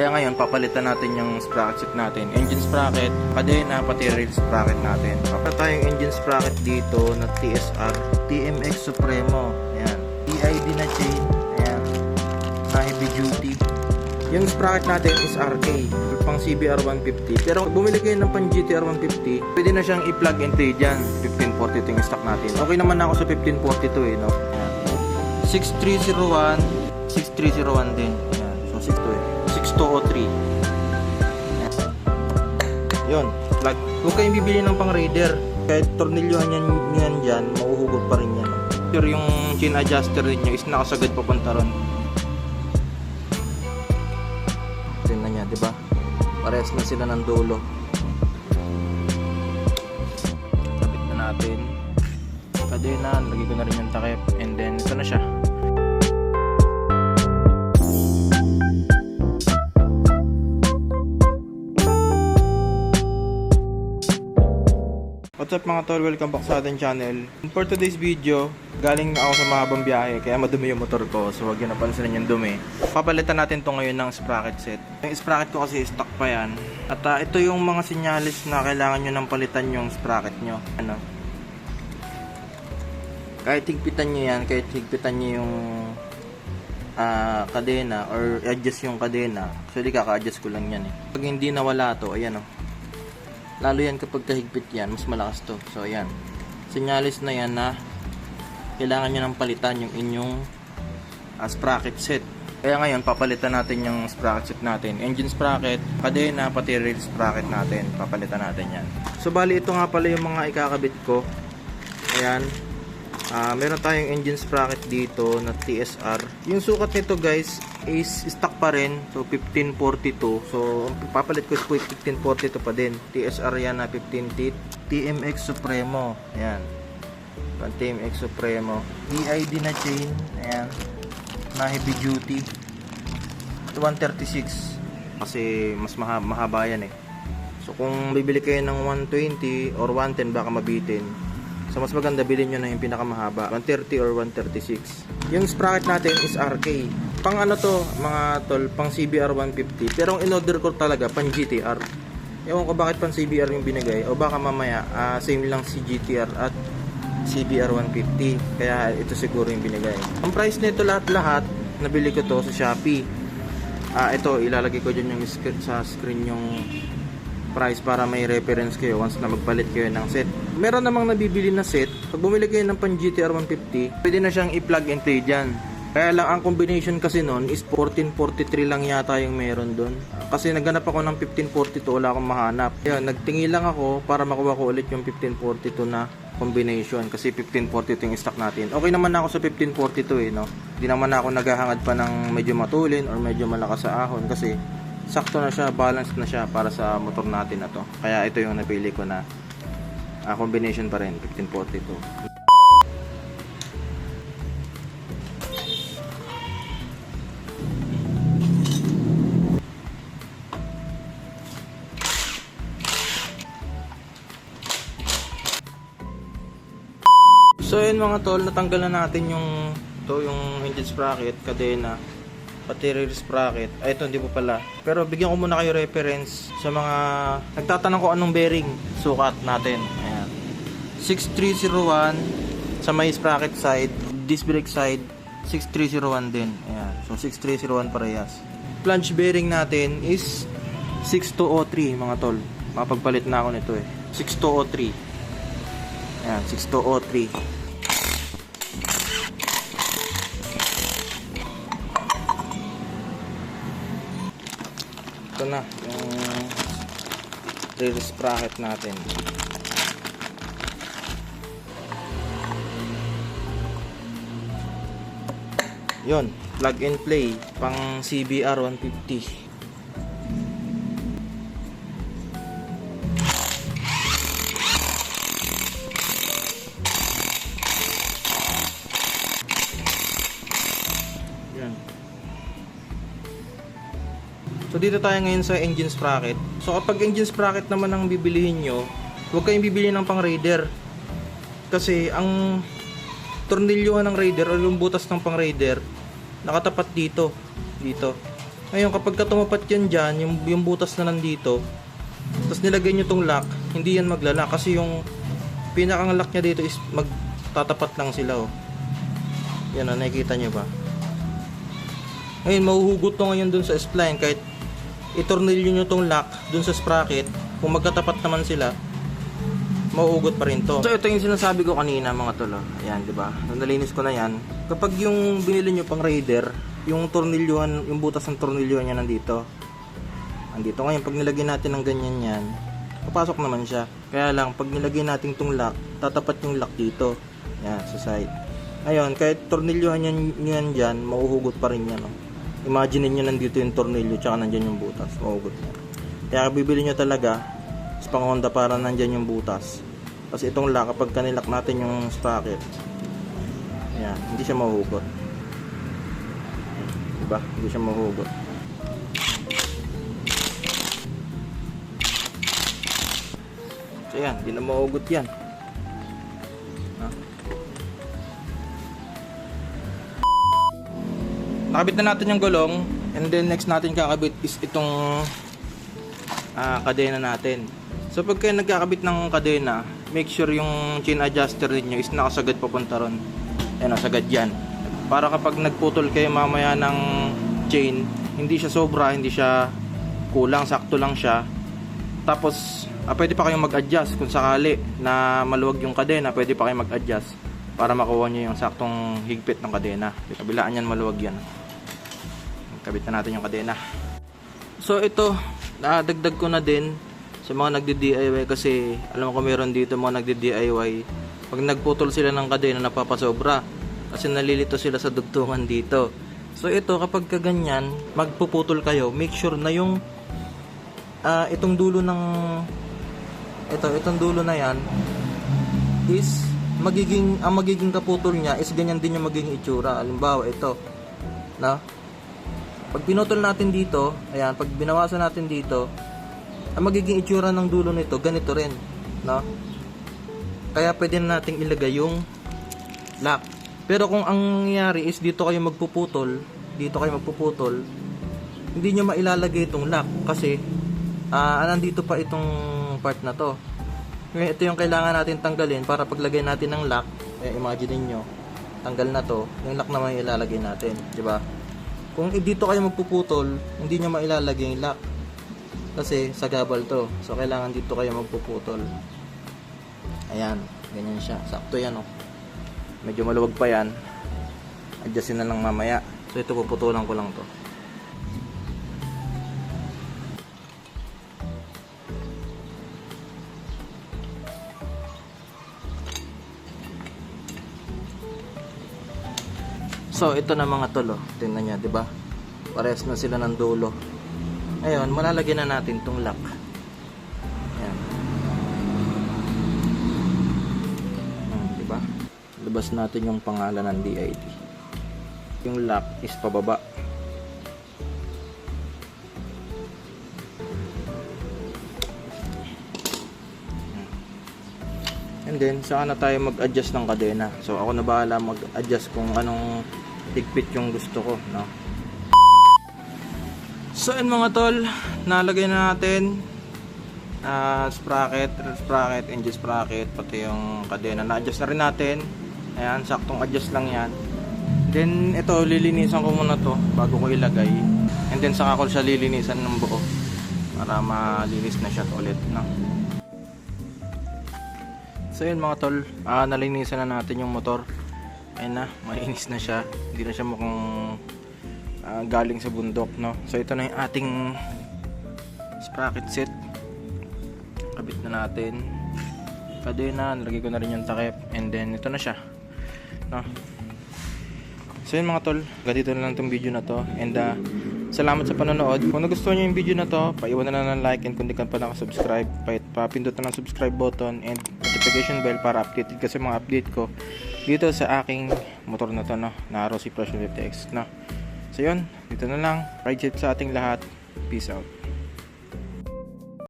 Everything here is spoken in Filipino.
Kaya ngayon, papalitan natin yung sprocket natin. Engine sprocket, kadena, pati rail sprocket natin. Papalitan tayong engine sprocket dito na TSR, TMX Supremo. Ayan. EID na chain. Ayan. Na heavy duty. Yung sprocket natin is RK, pang CBR 150. Pero bumili kayo ng pang GTR 150, pwede na siyang i-plug and play dyan. 1542 yung stock natin. Okay naman ako sa 1542 eh, no? Ayan. 6301, 6301 din. Ayan. So 62 eh. 6203. Ayan. Yun. Plug. Huwag kayong bibili ng pang Raider. Kahit tornilyohan yan, yan dyan, mauhugot pa rin yan. Pero yung chin adjuster din is nakasagad papunta ron. Tingnan niya, di ba? Parehas na sila ng dulo. Kapit na natin. Kadena, lagay ko na rin yung takip. And then, ito na siya. What's up mga tol? Welcome back sa ating channel. For today's video, galing ako sa mahabang biyahe kaya madumi yung motor ko. So huwag yun napansin yung dumi. Papalitan natin to ngayon ng sprocket set. Yung sprocket ko kasi stock pa yan. At ah, ito yung mga sinyalis na kailangan nyo nang palitan yung sprocket nyo. Ano? Kahit higpitan nyo yan, kahit higpitan nyo yung ah, kadena or adjust yung kadena. Actually kaka-adjust ko lang yan eh. Pag hindi nawala to, ayan oh. Lalo yan kapag kahigpit yan, mas malakas to. So, ayan. Sinyalis na yan na kailangan nyo nang palitan yung inyong ah, sprocket set. Kaya ngayon, papalitan natin yung sprocket set natin. Engine sprocket, kadena, pati rail sprocket natin. Papalitan natin yan. So, bali ito nga pala yung mga ikakabit ko. Ayan. Ah, meron tayong engine sprocket dito na TSR. Yung sukat nito guys is stock pa rin. So 1542. So papalit ko po 1542 pa din. TSR yan na 15 teeth. TMX Supremo. Ayan. Pan TMX Supremo. EID na chain. Ayan. Na heavy duty. 136. Kasi mas maha mahaba yan eh. So kung bibili kayo ng 120 or 110 baka mabitin. So mas maganda bilhin nyo na yung pinakamahaba, 130 or 136. Yung sprocket natin is RK. Pang ano to, mga tol, pang CBR 150. Pero ang in-order ko talaga, pang GTR. Ewan ko bakit pang CBR yung binigay. O baka mamaya, ah, same lang si GTR at CBR 150. Kaya ito siguro yung binigay. Ang price nito lahat-lahat, nabili ko to sa Shopee. Ah, ito, ilalagay ko dyan yung screen, sa screen yung price para may reference kayo once na magpalit kayo ng set. Meron namang nabibili na set. Pag bumili kayo ng pang GTR 150, pwede na siyang i-plug and play dyan. Kaya lang ang combination kasi nun is 1443 lang yata yung meron doon. Kasi naghanap ako ng 1542, wala akong mahanap. Ayun, nagtingi lang ako para makuha ko ulit yung 1542 na combination kasi 1542 yung stock natin. Okay naman ako sa 1542 eh, no. Hindi naman ako naghahangad pa ng medyo matulin or medyo malakas sa ahon kasi sakto na siya, balanced na siya para sa motor natin na to. Kaya ito yung napili ko na ah, combination pa rin, 1542. So yun mga tol, natanggal na natin yung to yung engine sprocket, kadena, pati rear sprocket. Ay ito hindi po pala. Pero bigyan ko muna kayo reference sa mga nagtatanong ko anong bearing sukat natin. Ayan. 6301 sa may sprocket side, disc brake side 6301 din. Ayan. So 6301 parehas. Plunge bearing natin is 6203 mga tol. Mapagpalit na ako nito eh. 6203. Ayan, 6203. Ito na, yung rear sprocket natin. Yon, plug and play pang CBR 150. So dito tayo ngayon sa engine sprocket. So kapag engine sprocket naman ang bibilihin nyo, huwag kayong bibili ng pang Raider. Kasi ang tornilyohan ng Raider o yung butas ng pang Raider nakatapat dito. Dito. Ngayon, kapag ka tumapat yan dyan, yung, yung butas na nandito, tapos nilagay nyo tong lock, hindi yan maglala kasi yung pinakang lock niya dito is magtatapat lang sila oh. Yan o, nakikita nyo ba? Ngayon, mahuhugot to ngayon dun sa spline kahit itornilyo nyo tong lock dun sa sprocket, kung magkatapat naman sila, mauugot pa rin to. So ito yung sinasabi ko kanina mga tolo. Ayan, di ba? Nalinis ko na yan. Kapag yung binili nyo pang Raider, yung tornilyuhan, yung butas ng tornilyuhan niya nandito. Andito ngayon, pag nilagay natin ng ganyan yan, papasok naman siya. Kaya lang, pag nilagay natin tong lock, tatapat yung lock dito. Yan, sa side. Ngayon, kahit tornilyuhan yan, yan dyan, mauhugot pa rin yan. Oh. Imagine niyo nandito yung tornilyo, tsaka nandyan yung butas. Mauhugot yan. Kaya bibili nyo talaga, sa pang Honda para nandyan yung butas. Kasi itong lock, kapag kanilak natin yung sprocket, yan, hindi siya mahugot. Diba? Hindi siya mahugot. So yan, hindi na mahugot yan. Nakabit na natin yung gulong and then next natin kakabit is itong ah, kadena natin. So pag kayo nagkakabit ng kadena, make sure yung chain adjuster ninyo is nakasagad papunta ron. Ayan, sagad yan. Para kapag nagputol kayo mamaya ng chain, hindi siya sobra, hindi siya kulang, sakto lang siya. Tapos, ah, pwede pa kayong mag-adjust kung sakali na maluwag yung kadena, pwede pa kayong mag-adjust para makuha nyo yung saktong higpit ng kadena. Kabilaan yan, maluwag yan. Kabit na natin yung kadena. So ito, nadagdag ko na din sa mga nagdi-DIY kasi alam ko meron dito mga nagdi-DIY. Pag nagputol sila ng kadena napapasobra kasi nalilito sila sa dugtungan dito. So ito kapag kaganyan, magpuputol kayo, make sure na yung ah, itong dulo ng ito, itong dulo na yan is magiging ang magiging kaputol niya is ganyan din yung magiging itsura. Halimbawa ito, na pag pinutol natin dito, ayan, pag binawasan natin dito, ang magiging itsura ng dulo nito, ganito rin, no? Kaya pwede na nating ilagay yung lock. Pero kung ang nangyayari is dito kayo magpuputol, dito kayo magpuputol, hindi nyo mailalagay itong lock kasi ah nandito pa itong part na to. Ngayon, ito yung kailangan natin tanggalin para paglagay natin ng lock, eh, imagine niyo tanggal na to, yung lock naman ilalagay natin, di ba? Kung dito kayo magpuputol, hindi nyo mailalagay yung lock. Kasi sa gabal to. So kailangan dito kayo magpuputol. Ayan, ganyan siya. Sakto yan oh. Medyo maluwag pa yan. Adjustin na lang mamaya. So ito puputulan ko lang to. So, ito na mga tolo. Tingnan niya, 'di ba? Parehas na sila ng dulo. Ngayon, malalagyan na natin tong lock. Ayan. Hmm, 'di ba? Labas natin yung pangalan ng DID. Yung lock is pababa. And then, saan na tayo mag-adjust ng kadena. So, ako na bahala mag-adjust kung anong higpit yung gusto ko, no? So, yun mga tol, nalagay na natin ah sprocket, sprocket, engine sprocket, pati yung kadena. Na-adjust na rin natin. Ayan, saktong adjust lang yan. Then, ito, lilinisan ko muna to bago ko ilagay. And then, saka ko siya lilinisan ng buo para malinis na siya ulit, no? So yun mga tol, ah, nalinisan na natin yung motor. Ayun na, malinis na siya. Hindi na siya mukhang ah, galing sa bundok, no? So ito na yung ating sprocket set. Kabit na natin. Kadena, nilagay ko na rin yung takip. And then ito na siya. No? So yun mga tol, ganito na lang tong video na to. And ah, salamat sa panonood. Kung nagustuhan nyo yung video na to, paiwan na lang ng like and kung di ka pa nakasubscribe, pa- papindot na ng subscribe button and notification bell para updated ka sa mga update ko dito sa aking motor na to, no? Na Rossi Plus 50X, no? So yun, dito na lang. Ride safe sa ating lahat. Peace out.